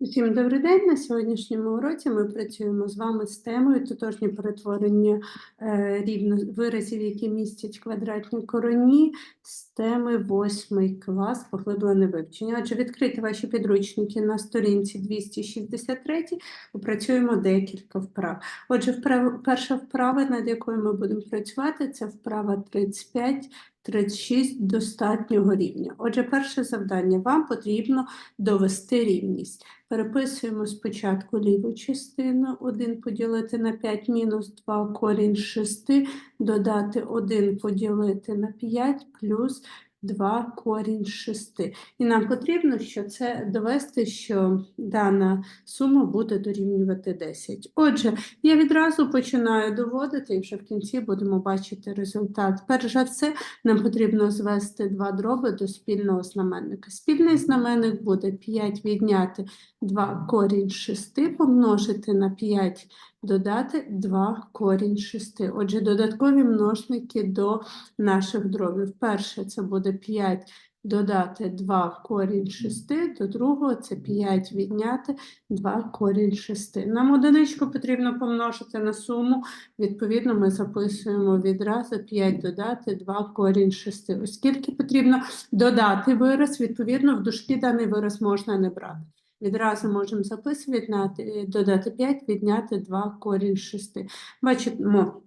Всім добрий день. На сьогоднішньому уроці ми працюємо з вами з темою тотожні перетворення е, рівно виразів, які містять квадратні короні, з теми 8 клас поглиблене вивчення. Отже, відкрити ваші підручники на сторінці 263, опрацюємо декілька вправ. Отже, вправ, перша вправа, над якою ми будемо працювати, це вправа 35. 36 достатнього рівня. Отже, перше завдання вам потрібно довести рівність. Переписуємо спочатку ліву частину. 1 поділити на 5 мінус 2 корінь з 6, додати 1 поділити на 5 плюс 2 корінь з 6. І нам потрібно, що це довести, що дана сума буде дорівнювати 10. Отже, я відразу починаю доводити, і вже в кінці будемо бачити результат. Перш за все, нам потрібно звести два дроби до спільного знаменника. Спільний знаменник буде 5 відняти 2 корінь з 6 помножити на 5, додати 2 корінь 6. Отже, додаткові множники до наших дробів. Перше це буде 5 додати 2 корінь 6, до другого це 5 відняти 2 корінь 6. Нам одиничку потрібно помножити на суму, відповідно ми записуємо відразу 5 додати 2 корінь 6. Оскільки потрібно додати вираз, відповідно в дужки даний вираз можна не брати. Відразу можемо записувати, відняти- додати 5, відняти 2 корінь з 6. Бачимо,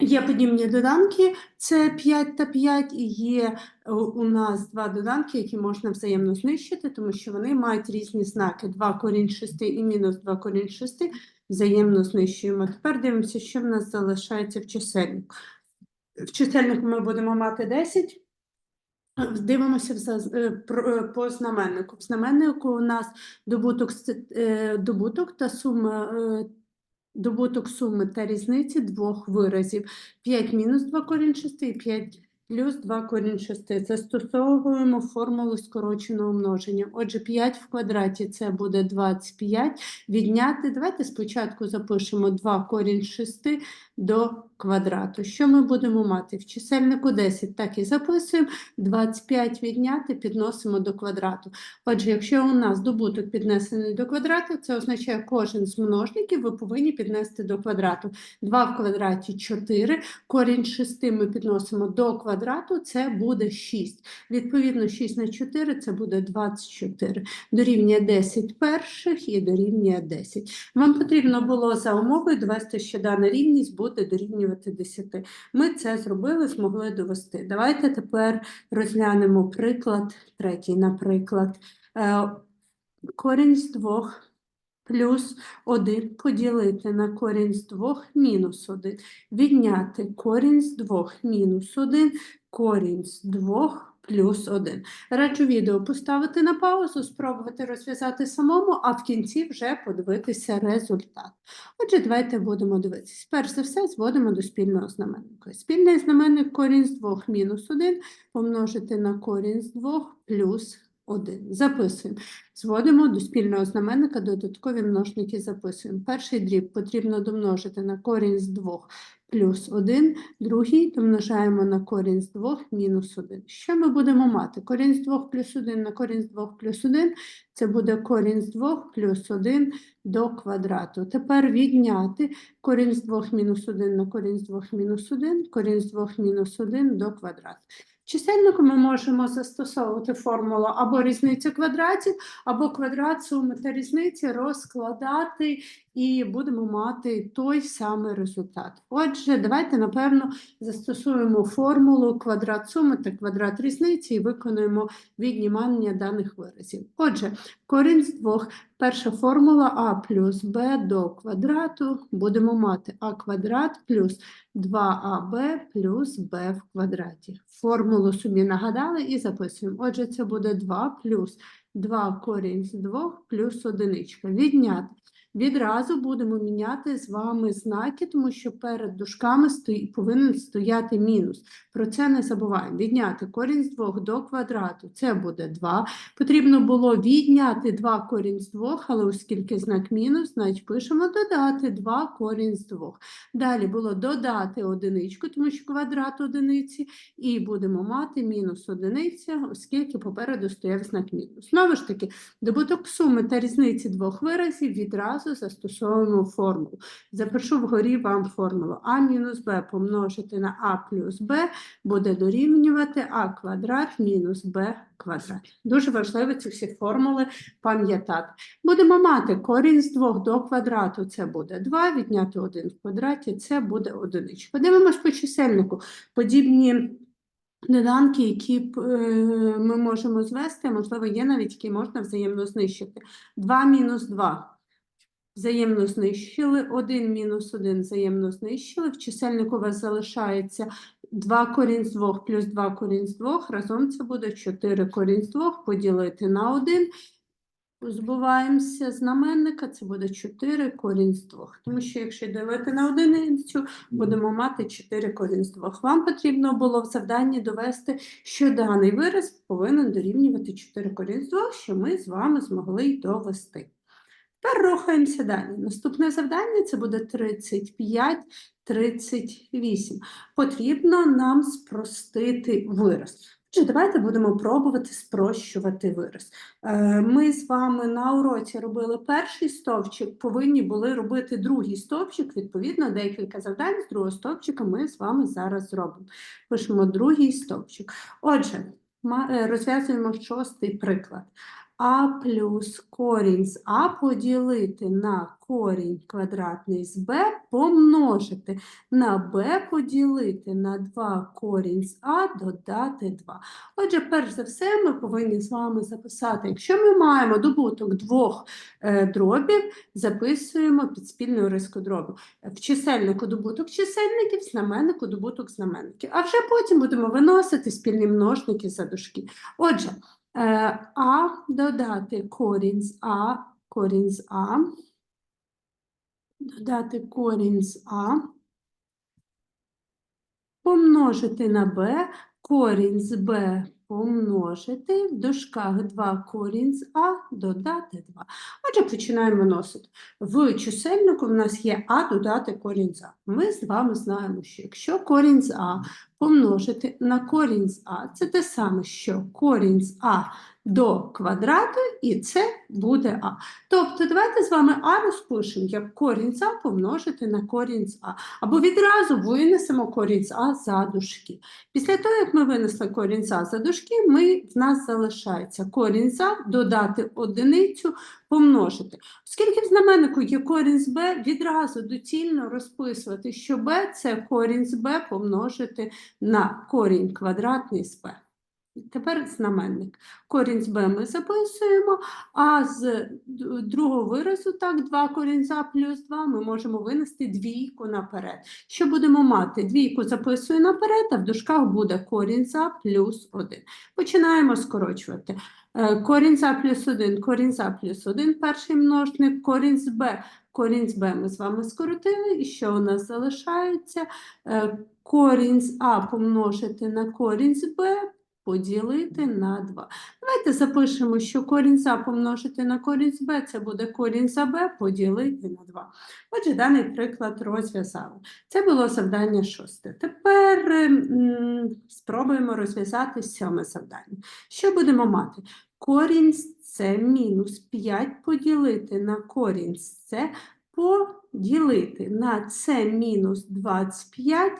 є подібні доданки, це 5 та 5, і є е, у нас два доданки, які можна взаємно знищити, тому що вони мають різні знаки. 2 корінь з 6 і мінус 2 корінь з 6 взаємно знищуємо. Тепер дивимося, що в нас залишається в чисельнику. В чисельнику ми будемо мати 10. Дивимося е, е, по знаменнику. В знаменнику у нас добуток, е, добуток та сума, добуток суми та різниці двох виразів. 5 мінус 2 корінь 6 і 5 плюс 2 корінь 6. Застосовуємо формулу скороченого множення. Отже, 5 в квадраті це буде 25. Відняти, давайте спочатку запишемо 2 корінь 6 до квадрату. Що ми будемо мати? В чисельнику 10 так і записуємо. 25 відняти підносимо до квадрату. Отже, якщо у нас добуток піднесений до квадрату, це означає кожен з множників ви повинні піднести до квадрату. 2 в квадраті 4, корінь 6 ми підносимо до квадрату, це буде 6. Відповідно, 6 на 4 це буде 24. Дорівнює 10 перших і дорівнює 10. Вам потрібно було за умовою довести, що дана рівність буде дорівнювати 10. Ми це зробили, змогли довести. Давайте тепер розглянемо приклад третій. Наприклад, е, корінь з 2 плюс 1 поділити на корінь з 2 мінус 1. Відняти корінь з 2 мінус 1, корінь з 2 плюс 1. Раджу відео поставити на паузу, спробувати розв'язати самому, а в кінці вже подивитися результат. Отже, давайте будемо дивитися. Перш за все, зводимо до спільного знаменника. Спільний знаменник корінь з 2 мінус 1 помножити на корінь з 2 плюс 1. Записуємо. Зводимо до спільного знаменника додаткові множники записуємо. Перший дріб потрібно домножити на корінь з 2 плюс 1, другий домножаємо на корінь з 2 мінус 1. Що ми будемо мати? Корінь з 2 плюс 1 на корінь з 2 плюс 1 – це буде корінь з 2 плюс 1 до квадрату. Тепер відняти корінь з 2 мінус 1 на корінь з 2 мінус 1, корінь з 2 мінус 1 до квадрату. Чисельнику ми можемо застосовувати формулу або різниця квадратів, або квадрат суми та різниці розкладати і будемо мати той самий результат. Отже, давайте, напевно, застосуємо формулу квадрат суми та квадрат різниці і виконуємо віднімання даних виразів. Отже, корінь з двох, перша формула а плюс b до квадрату, будемо мати а квадрат плюс 2аб плюс b в квадраті. Формулу собі нагадали і записуємо. Отже, це буде 2 плюс 2 корінь з 2 плюс одиничка. Відняти Відразу будемо міняти з вами знаки, тому що перед дужками стої- повинен стояти мінус. Про це не забуваємо. Відняти корінь з 2 до квадрату це буде 2. Потрібно було відняти 2 корінь з 2, але оскільки знак мінус, значить пишемо додати 2 корінь з 2. Далі було додати одиничку, тому що квадрат одиниці, і будемо мати мінус одиниця, оскільки попереду стояв знак мінус. Знову ж таки, добуток суми та різниці двох виразів відразу застосовуємо формулу. Запишу вгорі вам формулу а мінус b помножити на а плюс b буде дорівнювати а квадрат мінус b квадрат. Дуже важливо ці всі формули пам'ятати. Будемо мати корінь з 2 до квадрату, це буде 2, відняти 1 в квадраті, це буде одиничка. Подивимось по чисельнику. Подібні доданки, які е, ми можемо звести, можливо, є навіть, які можна взаємно знищити. 2 мінус 2 взаємно знищили, 1 мінус 1 взаємно знищили. В чисельнику у вас залишається 2 корінь з 2 плюс 2 корінь з 2. Разом це буде 4 корінь з 2 поділити на 1. Збуваємося знаменника, це буде 4 корінь з 2. Тому що якщо ділити на одиницю, будемо мати 4 корінь з 2. Вам потрібно було в завданні довести, що даний вираз повинен дорівнювати 4 корінь з 2, що ми з вами змогли й довести. Тепер рухаємося далі. Наступне завдання це буде 35, 38. Потрібно нам спростити вираз. Отже, давайте будемо пробувати спрощувати вираз. Е, Ми з вами на уроці робили перший стовпчик, повинні були робити другий стовпчик. Відповідно, декілька завдань з другого стовпчика ми з вами зараз зробимо. Пишемо другий стовпчик. Отже, е, розв'язуємо шостий приклад. А плюс корінь з А поділити на корінь квадратний з Б помножити на Б поділити на 2 корінь з А додати 2. Отже, перш за все, ми повинні з вами записати, якщо ми маємо добуток двох е, дробів, записуємо під спільною рискою дробу. В чисельнику добуток чисельників, знаменнику добуток знаменників. А вже потім будемо виносити спільні множники за дужки. Отже, А додати корінь з А, корінь з А, додати корінь з А, помножити на b, корінь з b помножити, в дужках 2 корінь з а додати 2. Отже, починаємо виносити. В чисельнику в нас є а додати корінь з а. Ми з вами знаємо, що якщо корінь з а помножити на корінь з а, це те саме, що корінь з а до квадрату, і це буде а. Тобто, давайте з вами а розпишемо як корінь з а помножити на корінь з а. Або відразу винесемо корінь з а за дужки. Після того, як ми винесли корінь з а за дужки, ми, в нас залишається корінь з а додати одиницю, помножити. Оскільки в знаменнику є корінь з b, відразу доцільно розписувати, що b – це корінь з b помножити на корінь квадратний з b. Тепер знаменник. Корінь з b ми записуємо, а з другого виразу, так, 2 корінь плюс 2, ми можемо винести двійку наперед. Що будемо мати? Двійку записую наперед, а в дужках буде корінь за плюс 1. Починаємо скорочувати. Е, Корінь за плюс 1, корінь за плюс 1, перший множник, корінь з b. Корінь з b ми з вами скоротили, і що у нас залишається? Е, Корінь з а помножити на корінь з b поділити на 2. Давайте запишемо, що корінь за помножити на корінь b, це буде корінь за b поділити на 2. Отже, даний приклад розв'язали. Це було завдання шосте. Тепер м, спробуємо розв'язати сьоме завдання. Що будемо мати? Корінь це мінус 5 поділити на корінь з це поділити на це мінус 25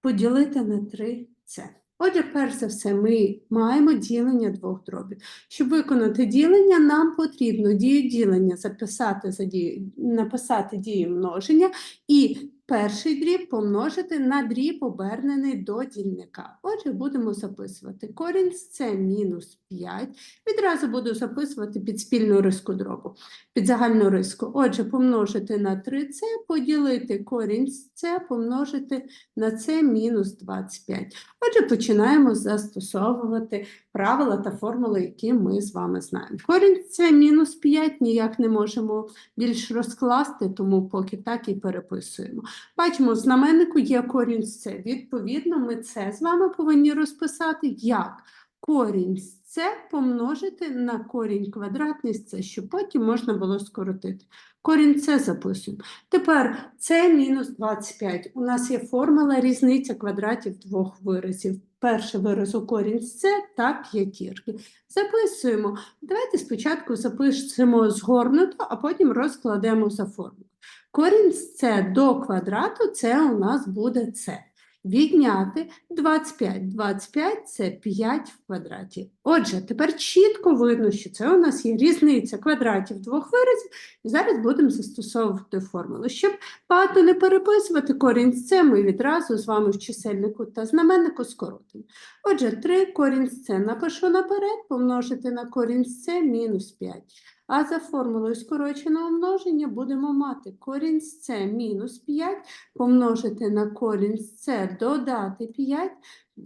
поділити на 3c. Отже, перш за все, ми маємо ділення двох дробів. Щоб виконати ділення, нам потрібно дію ділення записати за дію, написати дію множення і перший дріб помножити на дріб, обернений до дільника. Отже, будемо записувати корінь це мінус 5. Відразу буду записувати під спільну риску дробу, під загальну риску. Отже, помножити на 3c, поділити корінь з c, помножити на c мінус 25. Отже, починаємо застосовувати правила та формули, які ми з вами знаємо. Корінь це мінус 5, ніяк не можемо більш розкласти, тому поки так і переписуємо. Бачимо, в знаменнику є корінь з це. Відповідно, ми це з вами повинні розписати як корінь з це помножити на корінь квадратний з це, щоб потім можна було скоротити. Корінь це записуємо. Тепер це мінус 25. У нас є формула різниця квадратів двох виразів. Перший вираз у корінь це та п'ятірки. Записуємо. Давайте спочатку запишемо згорнуто, а потім розкладемо за формулу. Корінь це до квадрату це у нас буде це. Відняти 25. 25 – це 5 в квадраті. Отже, тепер чітко видно, що це у нас є різниця квадратів двох виразів. І зараз будемо застосовувати формулу. Щоб багато не переписувати корінь з це, ми відразу з вами в чисельнику та знаменнику скоротимо. Отже, 3 корінь з це напишу наперед, помножити на корінь з це мінус 5. А за формулою скороченого множення будемо мати корінь з це мінус 5, помножити на корінь з це додати 5,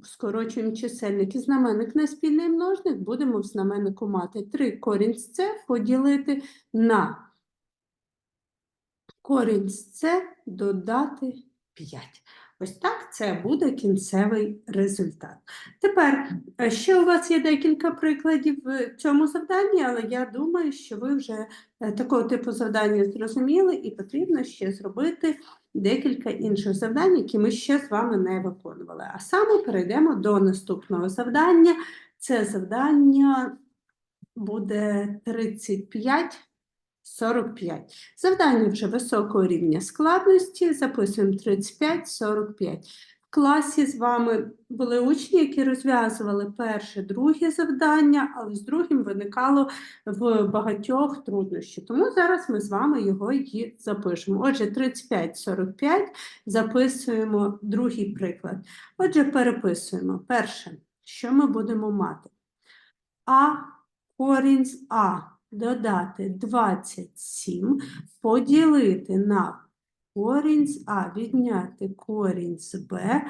скорочуємо чисельник і знаменник на спільний множник, будемо в знаменнику мати 3 корінь з це поділити на корінь з це додати 5. Ось так це буде кінцевий результат. Тепер е, ще у вас є декілька прикладів в цьому завданні, але я думаю, що ви вже е, такого типу завдання зрозуміли, і потрібно ще зробити декілька інших завдань, які ми ще з вами не виконували. А саме перейдемо до наступного завдання. Це завдання буде 35. 45. Завдання вже високого рівня складності. Записуємо 35-45. Класі з вами були учні, які розв'язували перше, друге завдання, але з другим виникало в багатьох труднощі. Тому зараз ми з вами його і запишемо. Отже, 35-45 записуємо другий приклад. Отже, переписуємо. Перше, що ми будемо мати? А корінь з А додати 27, поділити на корінь з А, відняти корінь з Б,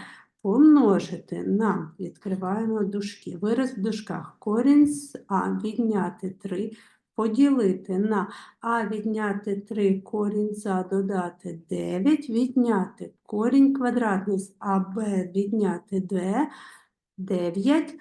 помножити на, відкриваємо дужки, вираз в дужках, корінь з А, відняти 3, поділити на А, відняти 3, корінь з А, додати 9, відняти корінь квадратний з А, Б, відняти Д, 9, Е,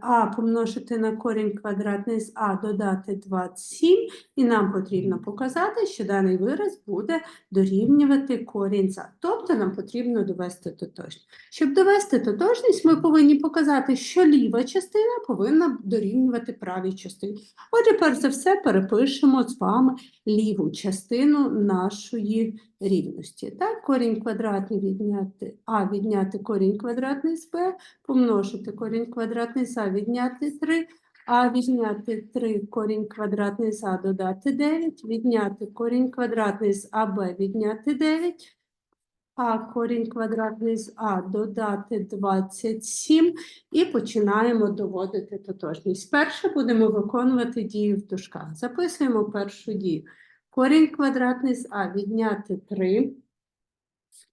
А помножити на корінь квадратний з А додати 27, і нам потрібно показати, що даний вираз буде дорівнювати корінь з А. Тобто нам потрібно довести тотожність. Щоб довести тотожність, ми повинні показати, що ліва частина повинна дорівнювати правій частині. Отже, перш за все, перепишемо з вами ліву частину нашої рівності. Так, корінь квадратний відняти А відняти корінь квадратний з Б, помножити корінь квадратний з А відняти 3, А відняти 3 корінь квадратний з А додати 9, відняти корінь квадратний з АБ відняти 9, а корінь квадратний з А додати 27 і починаємо доводити тотожність. Перше будемо виконувати дію в дужках. Записуємо першу дію. Корінь квадратний з А відняти 3,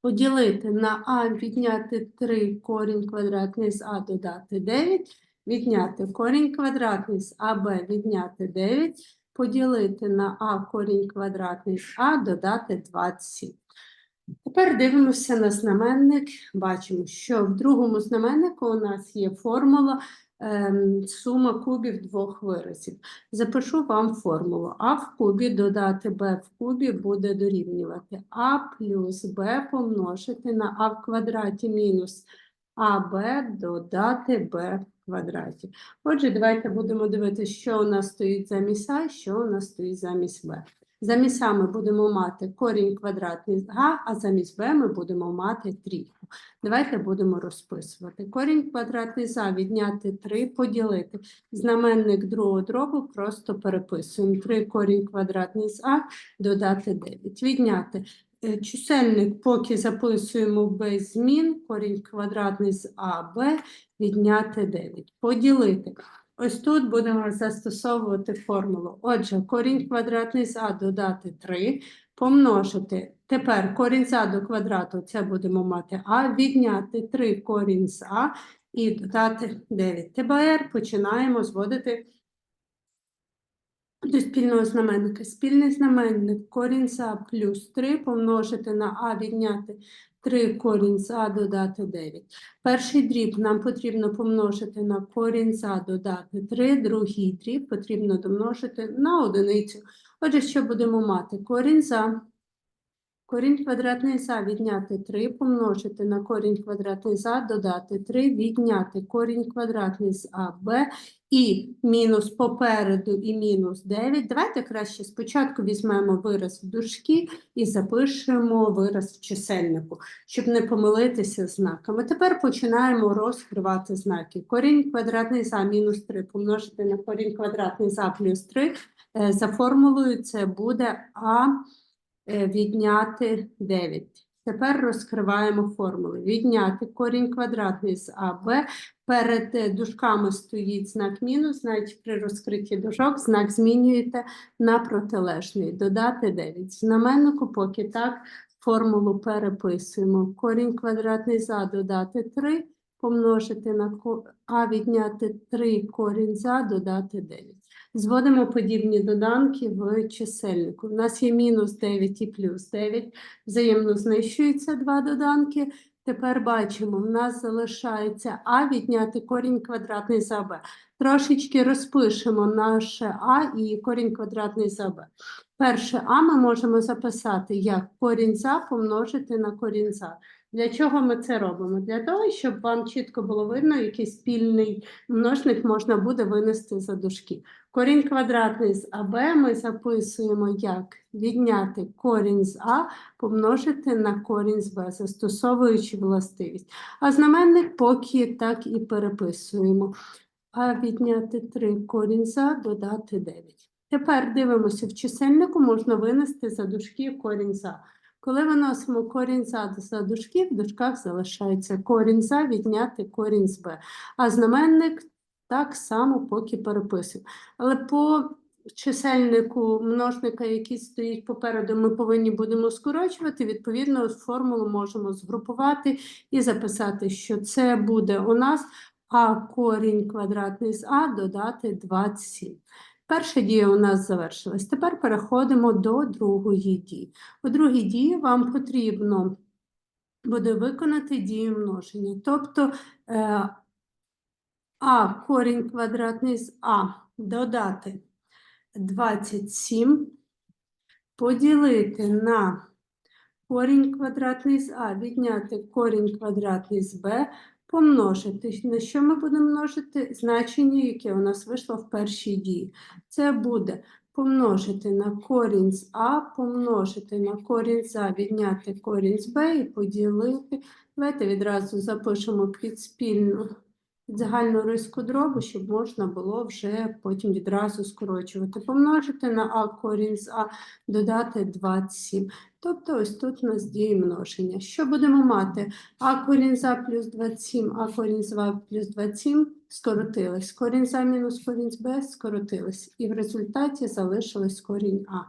поділити на А відняти 3 корінь квадратний з А додати 9, відняти корінь квадратний з АБ відняти 9, поділити на А корінь квадратний з А додати 27. Тепер дивимося на знаменник. Бачимо, що в другому знаменнику у нас є формула сума кубів двох виразів. Запишу вам формулу. А в кубі додати Б в кубі буде дорівнювати А плюс Б помножити на А в квадраті мінус АБ додати Б в квадраті. Отже, давайте будемо дивитися, що у нас стоїть замість А, що у нас стоїть замість Б. Замість А ми будемо мати корінь квадратний з Г, а замість Б ми будемо мати трійку. Давайте будемо розписувати. Корінь квадратний з А відняти 3, поділити. Знаменник другого дробу просто переписуємо. 3 корінь квадратний з А додати 9. Відняти. Е, Чисельник поки записуємо без змін. Корінь квадратний з А, Б відняти 9. Поділити. Ось тут будемо застосовувати формулу. Отже, корінь квадратний з а додати 3, помножити. Тепер корінь з а до квадрату, це будемо мати а, відняти 3 корінь з а і додати 9. Тепер починаємо зводити до спільного знаменника. Спільний знаменник корінь з а плюс 3 помножити на а відняти 3 корінь з а додати 9. Перший дріб нам потрібно помножити на корінь за додати 3, другий дріб потрібно домножити на одиницю. Отже, що будемо мати? Корінь за корінь квадратний за відняти 3, помножити на корінь квадратний за додати 3, відняти корінь квадратний з АБ і мінус попереду і мінус 9. Давайте краще спочатку візьмемо вираз в дужки і запишемо вираз в чисельнику, щоб не помилитися знаками. Тепер починаємо розкривати знаки. Корінь квадратний за мінус 3 помножити на корінь квадратний за плюс 3. Е, За формулою це буде А відняти 9. Тепер розкриваємо формули. Відняти корінь квадратний з АБ. Перед е, дужками стоїть знак мінус, значить при розкритті дужок знак змінюєте на протилежний. Додати 9. В знаменнику поки так формулу переписуємо. Корінь квадратний за додати 3, помножити на а відняти 3 корінь за додати 9. Зводимо подібні доданки в чисельнику. У нас є мінус 9 і плюс 9. Взаємно знищуються два доданки. Тепер бачимо, в нас залишається а відняти корінь квадратний за b. Трошечки розпишемо наше а і корінь квадратний за b. Перше а ми можемо записати як корінь за помножити на корінь за. Для чого ми це робимо? Для того, щоб вам чітко було видно, який спільний множник можна буде винести за дужки. Корінь квадратний з АБ ми записуємо як відняти корінь з А помножити на корінь з Б, застосовуючи властивість. А знаменник поки так і переписуємо. А відняти 3 корінь за додати 9. Тепер дивимося, в чисельнику можна винести за дужки корінь за. Коли виносимо корінь за за дужки, в дужках залишається корінь за відняти корінь з Б. А знаменник так само поки переписуємо. Але по чисельнику множника, який стоїть попереду, ми повинні будемо скорочувати. Відповідно, формулу можемо згрупувати і записати, що це буде у нас а корінь квадратний з а додати 27. Перша дія у нас завершилась. Тепер переходимо до другої дії. У другій дії вам потрібно буде виконати дію множення. Тобто е, а корінь квадратний з А додати 27, поділити на корінь квадратний з А, відняти корінь квадратний з Б, помножити. На що ми будемо множити? Значення, яке у нас вийшло в першій дії. Це буде помножити на корінь з А, помножити на корінь з А, відняти корінь з Б і поділити. Давайте відразу запишемо під спільну загальну риску дробу, щоб можна було вже потім відразу скорочувати. Помножити на А корінь з А, додати 27. Тобто ось тут у нас діє множення. Що будемо мати? А корінь з А плюс 27, А корінь з А плюс 27 скоротились. Корінь з А мінус корінь з Б скоротились. І в результаті залишилось корінь А.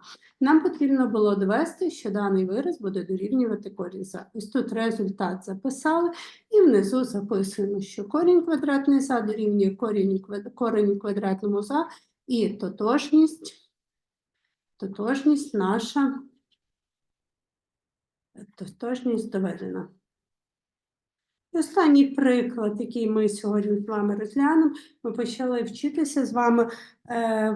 Нам потрібно було довести, що даний вираз буде дорівнювати корінь з А. Ось тут результат записали. І внизу записуємо, що корінь квадратний за дорівнює корінь, кореню квадратному за і тотожність, тотожність наша, тотожність доведена. І Останній приклад, який ми сьогодні з вами розглянемо, ми почали вчитися з вами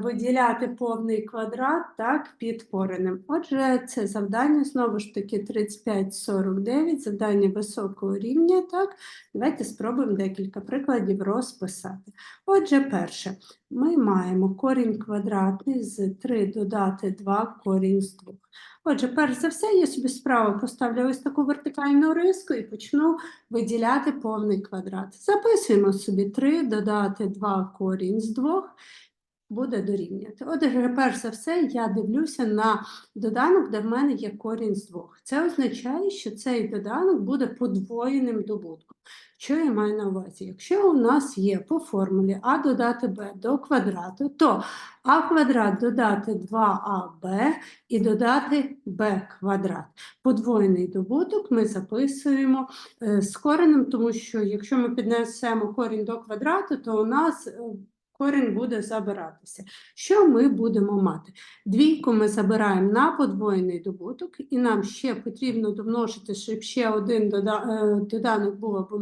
виділяти повний квадрат так, під коренем. Отже, це завдання знову ж таки 35-49, завдання високого рівня. Так, давайте спробуємо декілька прикладів розписати. Отже, перше, ми маємо корінь квадратний з 3 додати 2 корінь з 2. Отже, перш за все, я собі справа поставлю ось таку вертикальну риску і почну виділяти повний квадрат. Записуємо собі 3 додати 2 корінь з 2 буде дорівнювати. Отже, перш за все, я дивлюся на доданок, де в мене є корінь з двох. Це означає, що цей доданок буде подвоєним добутком. Що я маю на увазі? Якщо у нас є по формулі а додати b до квадрату, то а квадрат додати 2аб і додати b квадрат. Подвоєний добуток ми записуємо е, з коренем, тому що якщо ми піднесемо корінь до квадрату, то у нас е, корінь буде забиратися. Що ми будемо мати? Двійку ми забираємо на подвоєний добуток, і нам ще потрібно домножити, щоб ще один е, доданок був або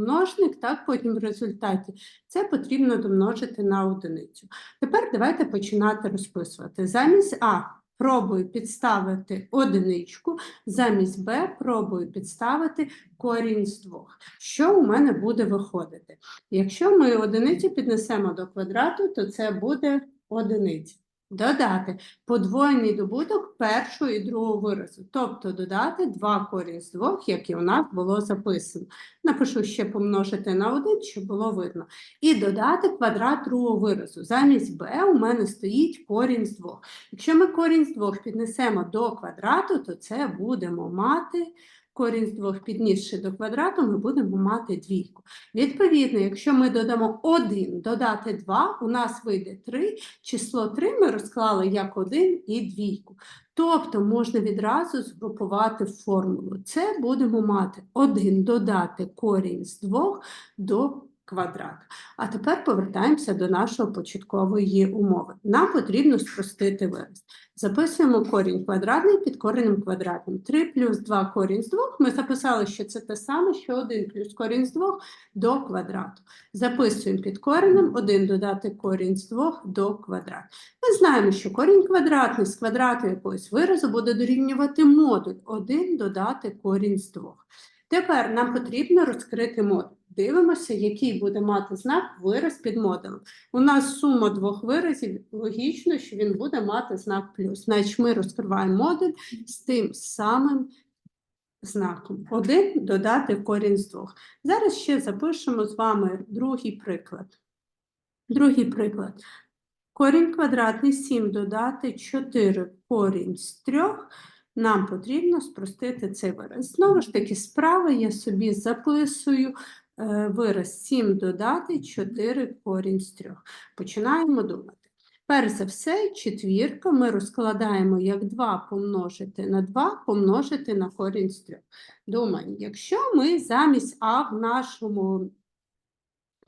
так потім в результаті це потрібно домножити на одиницю. Тепер давайте починати розписувати. Замість А пробую підставити одиничку, замість Б пробую підставити корінь з двох. Що у мене буде виходити? Якщо ми одиниці піднесемо до квадрату, то це буде одиниця. Додати подвоєний добуток першого і другого виразу, тобто додати 2 корінь з двох, як і у нас було записано. Напишу ще помножити на 1, щоб було видно. І додати квадрат другого виразу. Замість b у мене стоїть корінь з двох. Якщо ми корінь з двох піднесемо до квадрату, то це будемо мати корінь з двох піднісши до квадрату, ми будемо мати двійку. Відповідно, якщо ми додамо 1, додати 2, у нас вийде 3. Число 3 ми розклали як 1 і двійку. Тобто можна відразу згрупувати формулу. Це будемо мати 1 додати корінь з 2 до квадрату. А тепер повертаємося до нашої початкової умови. Нам потрібно спростити вираз. Записуємо корінь квадратний під коренем квадратним. 3 плюс 2 корінь з 2. Ми записали, що це те саме, що 1 плюс корінь з 2 до квадрату. Записуємо під коренем 1 додати корінь з 2 до квадрату. Ми знаємо, що корінь квадратний з квадрату якогось виразу буде дорівнювати модуль 1 додати корінь з 2. Тепер нам потрібно розкрити модуль. Дивимося, який буде мати знак вираз під модулем. У нас сума двох виразів, логічно, що він буде мати знак плюс. Значить, ми розкриваємо модуль з тим самим знаком. Один додати корінь з двох. Зараз ще запишемо з вами другий приклад. Другий приклад. Корінь квадратний 7 додати 4 корінь з 3. Нам потрібно спростити цей вираз. Знову ж таки, справа я собі записую вираз 7 додати 4 корінь з 3. Починаємо думати. Перш за все, четвірка ми розкладаємо як 2 помножити на 2 помножити на корінь з 3. Думаємо, якщо ми замість А в нашому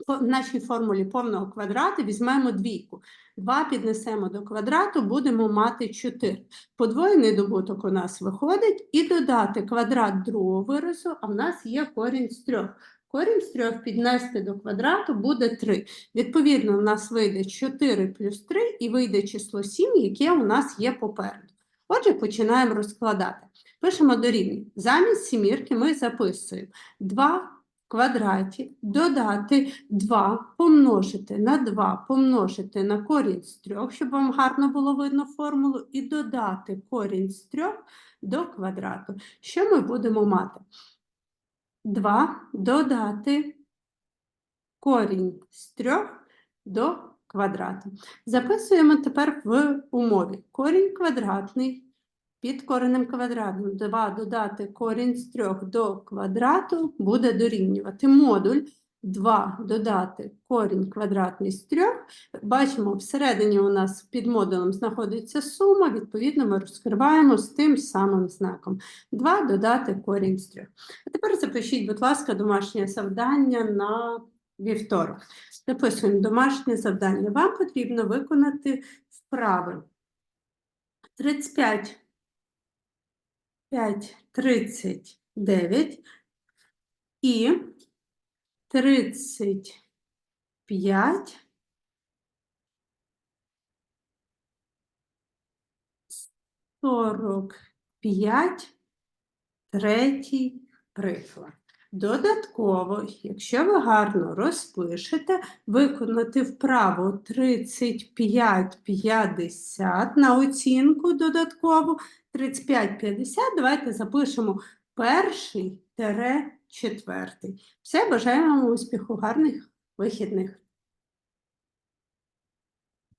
в нашій формулі повного квадрату візьмемо двійку. 2 піднесемо до квадрату, будемо мати 4. Подвоєний добуток у нас виходить, і додати квадрат другого виразу, а в нас є корінь з 3. Корінь з 3 піднести до квадрату буде 3. Відповідно, у нас вийде 4 плюс 3 і вийде число 7, яке у нас є попереду. Отже, починаємо розкладати. Пишемо дорівнює. Замість сімірки ми записуємо 2 в квадраті додати 2 помножити на 2 помножити на корінь з 3, щоб вам гарно було видно формулу, і додати корінь з 3 до квадрату. Що ми будемо мати? 2 додати корінь з 3 до квадрату. Записуємо тепер в умові. Корінь квадратний під коренем квадратним 2 додати корінь з 3 до квадрату буде дорівнювати модуль 2 додати корінь квадратний з 3. Бачимо, всередині у нас під модулем знаходиться сума, відповідно, ми розкриваємо з тим самим знаком. 2 додати корінь з 3. А тепер запишіть, будь ласка, домашнє завдання на вівторок. Записуємо домашнє завдання. Вам потрібно виконати вправи 35 5, 39 і 35 45 третій приклад. Додатково, якщо ви гарно розпишете, виконати вправу 35-50 на оцінку додаткову 35-50, давайте запишемо перший тире четвертий. Все, бажаємо вам успіху, гарних вихідних.